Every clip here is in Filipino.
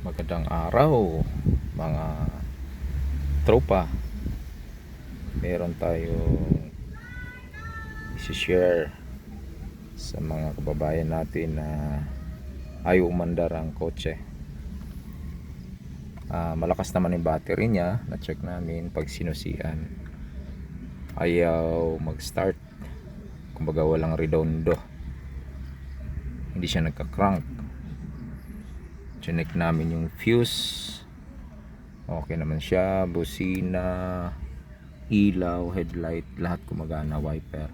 Magandang araw mga tropa. Meron tayong isi-share sa mga kababayan natin na ayaw umandar ang kotse. Ah, malakas naman yung battery niya, na-check namin pag sinusian. Ayaw mag-start. Kumbaga walang redondo. Hindi siya nagka-crank. Chinek namin yung fuse. Okay naman siya. Busina, ilaw, headlight, lahat gumagana, wiper.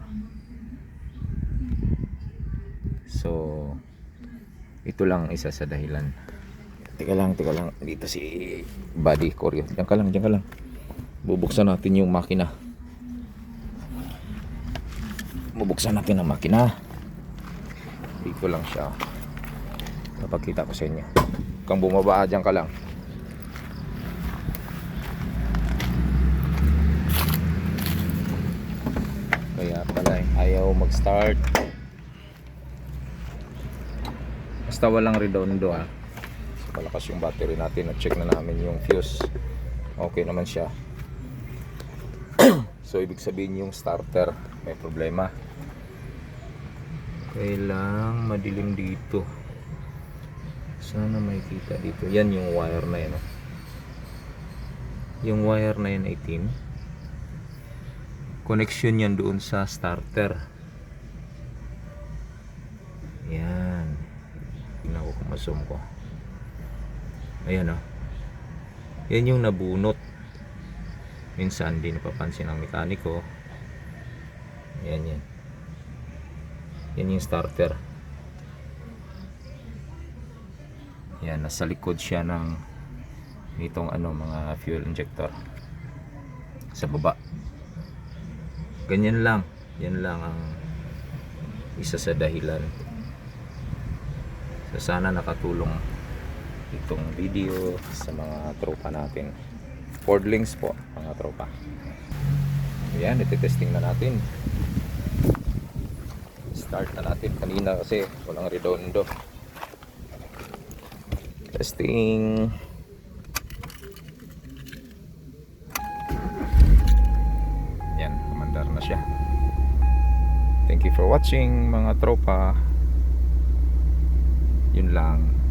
So, ito lang isa sa dahilan. Teka lang, teka lang. Dito si Buddy Koryo. Diyan ka lang, diyan ka lang. Bubuksan natin yung makina. Bubuksan natin ang makina. Dito lang siya. Napakita ko sa inyo. Kung bumaba, dyan ka lang. Kaya pala eh, ayaw mag-start. Basta walang redondo ha. Malakas yung battery natin. Na-check na namin yung fuse. Okay naman siya. so ibig sabihin yung starter may problema. Kailang madilim dito. Sana may kita dito. Yan yung wire na yan. oh. Yung wire na yan 18 connection yan doon sa starter. Yan. Tingnan ko kung masum ko. Ayan o yan yung nabunot. Minsan di napapansin ng mekaniko. Yan yan. Yan yung starter yan nasa likod siya ng itong ano mga fuel injector. Sa baba. Ganyan lang. Yan lang ang isa sa dahilan. So sana nakatulong itong video sa mga tropa natin. Ford links po mga tropa. Yan iti-testing na natin. Start na natin. Kanina kasi walang redondo testing. Yan kumandar na siya. Thank you for watching mga tropa. Yun lang